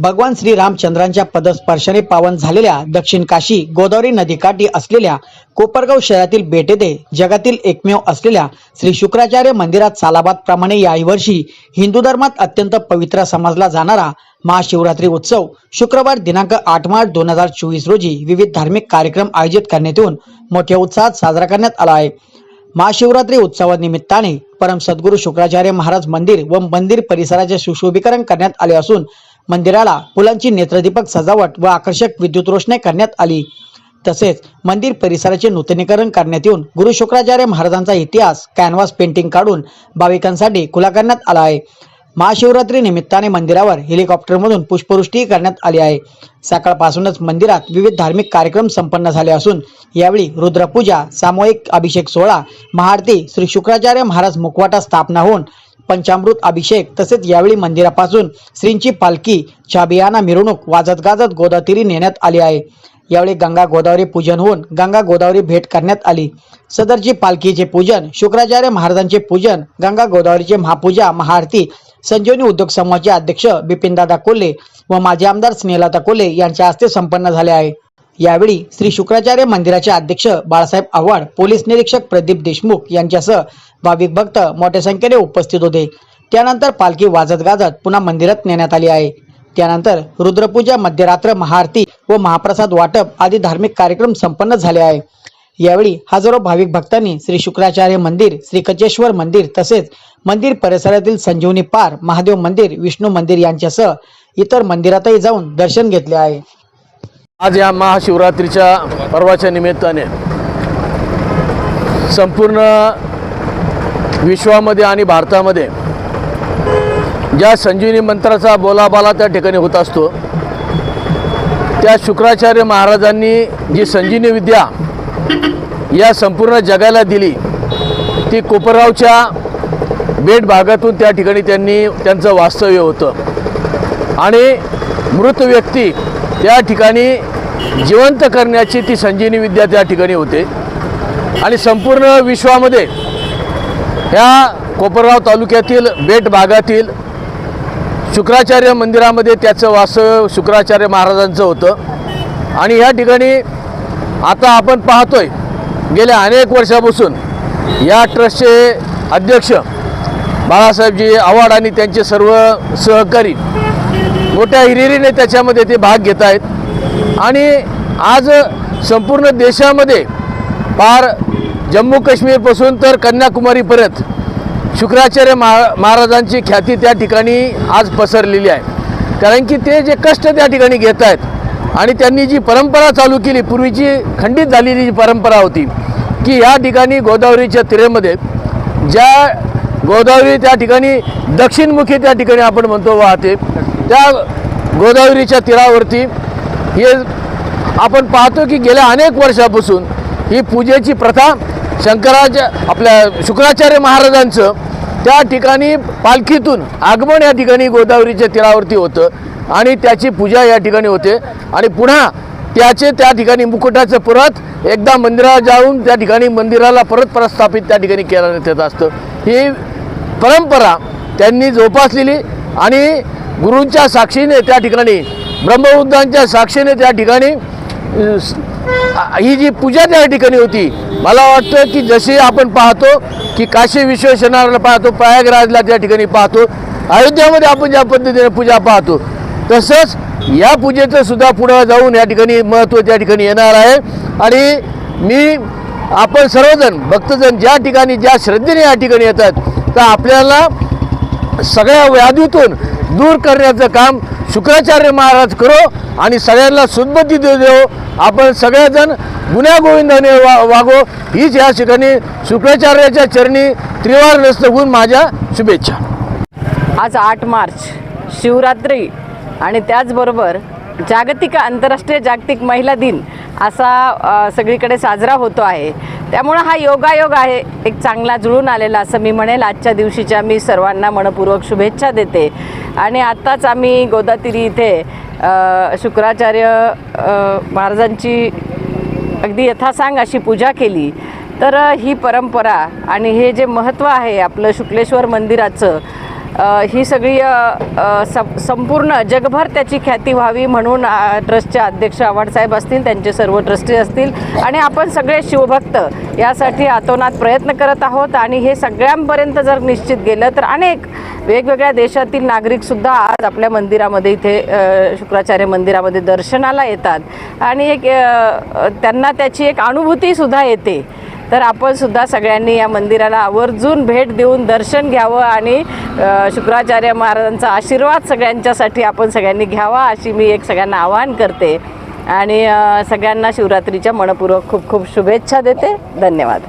भगवान श्री रामचंद्रांच्या पदस्पर्शाने पावन झालेल्या दक्षिण काशी गोदावरी नदीकाठी असलेल्या कोपरगाव शहरातील बेट येथे जगातील एकमेव असलेल्या श्री शुक्राचार्य मंदिरात सालाबाद प्रमाणे याही वर्षी हिंदू धर्मात अत्यंत पवित्र समजला जाणारा महाशिवरात्री उत्सव शुक्रवार दिनांक आठ मार्च दोन हजार चोवीस रोजी विविध धार्मिक कार्यक्रम आयोजित करण्यात येऊन मोठ्या उत्साहात साजरा करण्यात आला आहे. महाशिवरात्री उत्सवानिमित्ताने परम सद्गुरू शुक्राचार्य महाराज मंदिर व मंदिर परिसराचे सुशोभीकरण करण्यात आले असून मंदिराला फुलांची नेत्रदीपक सजावट व आकर्षक विद्युत रोषणाई करण्यात आली. तसेच मंदिर परिसराचे नूतनीकरण करण्यात येऊन गुरु शुक्राचार्य महाराजांचा इतिहास कॅनव्हास पेंटिंग काढून भाविकांसाठी खुला करण्यात आला आहे. महाशिवरात्री निमित्ताने मंदिरावर हेलिकॉप्टरमधून पुष्पवृष्टी करण्यात आली आहे. सकाळपासूनच मंदिरात विविध धार्मिक कार्यक्रम संपन्न झाले असून यावेळी रुद्रपूजा सामूहिक अभिषेक सोहळा महाआरती श्री शुक्राचार्य महाराज मुखवाटा स्थापना होऊन पंचामृत अभिषेक तसेच यावेळी मंदिरापासून श्रींची पालखी छाबियाना मिरवणूक वाजत गाजत गोदातीरी नेण्यात आली आहे. यावेळी गंगा गोदावरी पूजन होऊन गंगा गोदावरी भेट करण्यात आली. सदरची पालखीचे पूजन शुक्राचार्य महाराजांचे पूजन गंगा गोदावरीचे महापूजा महाआरती संजीवनी उद्योग समूहाचे अध्यक्ष बिपिनदादा कोल्हे व माजी आमदार स्नेहलता कोल्हे यांच्या हस्ते संपन्न झाले आहे. यावेळी श्री शुक्राचार्य मंदिराचे अध्यक्ष बाळासाहेब आव्हाड पोलीस निरीक्षक प्रदीप देशमुख यांच्यासह भाविक भक्त मोठ्या संख्येने उपस्थित होते. त्यानंतर पालखी वाजत गाजत पुन्हा मंदिरात नेण्यात आली आहे. त्यानंतर रुद्रपूजा मध्यरात्र महाआरती व महाप्रसाद वाटप आदी धार्मिक कार्यक्रम संपन्न झाले आहे. यावेळी हजारो भाविक भक्तांनी श्री शुक्राचार्य मंदिर श्री कचेश्वर मंदिर तसेच मंदिर परिसरातील संजीवनी पार महादेव मंदिर विष्णू मंदिर यांच्यासह इतर मंदिरातही जाऊन दर्शन घेतले आहे. आज या महाशिवरात्रीच्या पर्वाच्या निमित्ताने संपूर्ण विश्वामध्ये आणि भारतामध्ये ज्या संजीवनी मंत्राचा बोलाबाला त्या ठिकाणी होत असतो त्या शुक्राचार्य महाराजांनी जी संजीवनी विद्या या संपूर्ण जगाला दिली ती कोपरगावच्या बेट भागातून त्या ठिकाणी त्यांनी त्यांचं वास्तव्य होतं. आणि मृत व्यक्ती त्या ठिकाणी जिवंत करण्याची ती संजीवनी विद्या त्या ठिकाणी होते. आणि संपूर्ण विश्वामध्ये ह्या कोपरगाव तालुक्यातील बेट भागातील शुक्राचार्य मंदिरामध्ये त्याचं वास्तव्य शुक्राचार्य महाराजांचं होतं. आणि ह्या ठिकाणी आता आपण पाहतोय गेल्या अनेक वर्षापासून या ट्रस्टचे अध्यक्ष बाळासाहेबजी आव्हाड आणि त्यांचे सर्व सहकारी मोठ्या हिरिरीने त्याच्यामध्ये ते भाग घेत आहेत. आणि आज संपूर्ण देशामध्ये पार जम्मू काश्मीरपासून तर कन्याकुमारीपर्यंत शुक्राचार्य महा महाराजांची ख्याती त्या ठिकाणी आज पसरलेली आहे. कारण की ते जे कष्ट त्या ठिकाणी घेत आहेत आणि त्यांनी जी परंपरा चालू केली पूर्वीची खंडित झालेली जी परंपरा होती की या ठिकाणी गोदावरीच्या तिरेमध्ये ज्या गोदावरी त्या ठिकाणी दक्षिणमुखी त्या ठिकाणी आपण म्हणतो वाहते त्या गोदावरीच्या तीरावरती हे आपण पाहतो की गेल्या अनेक वर्षापासून ही पूजेची प्रथा शंकराच्या आपल्या शुक्राचार्य महाराजांचं त्या ठिकाणी पालखीतून आगमन या ठिकाणी गोदावरीच्या तीरावरती होतं आणि त्याची पूजा या ठिकाणी होते. आणि पुन्हा त्याचे त्या ठिकाणी मुकुटाचं परत एकदा मंदिरात जाऊन त्या ठिकाणी मंदिराला परत प्रस्थापित त्या ठिकाणी केलं येत असतं. ही परंपरा त्यांनी जोपासलेली आणि गुरूंच्या साक्षीने त्या ठिकाणी ब्रह्मबुद्धांच्या साक्षीने त्या ठिकाणी ही जी पूजा त्या ठिकाणी होती मला वाटतं की जशी आपण पाहतो की काशी विश्वेश्वराला पाहतो प्रयागराजला त्या ठिकाणी पाहतो अयोध्यामध्ये आपण ज्या पद्धतीने पूजा पाहतो तसंच या पूजेचं सुद्धा पुढं जाऊन या ठिकाणी महत्त्व त्या ठिकाणी येणार आहे. आणि मी आपण सर्वजण भक्तजण ज्या ठिकाणी ज्या श्रद्धेने या ठिकाणी येतात तर आपल्याला सगळ्या व्याधीतून दूर करण्याचं काम शुक्राचार्य महाराज करो आणि सगळ्यांना सुदबुद्धी देऊ देऊ आपण सगळेजण गुन्ह्या गोविंदाने वा वागो. हीच या ठिकाणी शुक्राचार्याच्या चरणी त्रिवार नसत होऊन माझ्या शुभेच्छा. आज आठ मार्च शिवरात्री आणि त्याचबरोबर जागतिक आंतरराष्ट्रीय जागतिक महिला दिन. असा सगळीकडे साजरा होतो आहे. त्यामुळं हा योगायोग आहे एक चांगला जुळून आलेला असं मी म्हणेल. आजच्या दिवशीच्या मी सर्वांना मनपूर्वक शुभेच्छा देते. आणि आत्ताच आम्ही गोदातिरी इथे शुक्राचार्य महाराजांची अगदी यथासांग अशी पूजा केली. तर ही परंपरा आणि हे जे महत्त्व आहे आपलं शुक्लेश्वर मंदिराचं ही सगळी सं- संपूर्ण जगभर त्याची ख्याती व्हावी म्हणून ट्रस्टचे अध्यक्ष आव्हाडसाहेब असतील त्यांचे सर्व ट्रस्टी असतील आणि आपण सगळे शिवभक्त यासाठी आतोनात प्रयत्न करत आहोत आणि हे सगळ्यांपर्यंत जर निश्चित गेलं तर अनेक वेगवेगळ्या देशातील नागरिकसुद्धा आज आपल्या मंदिरामध्ये इथे शुक्राचार्य मंदिरामध्ये दर्शनाला येतात. आणि एक त्यांना त्याची एक अनुभूतीसुद्धा येते. तर आपण सुद्धा सगळ्यांनी या मंदिराला आवर्जून भेट देऊन दर्शन घ्यावं आणि शुक्राचार्य महाराजांचा आशीर्वाद सगळ्यांच्यासाठी आपण सगळ्यांनी घ्यावा अशी मी एक सगळ्यांना आवाहन करते. आणि सगळ्यांना शिवरात्रीच्या मनपूर्वक खूप खूप शुभेच्छा देते. धन्यवाद.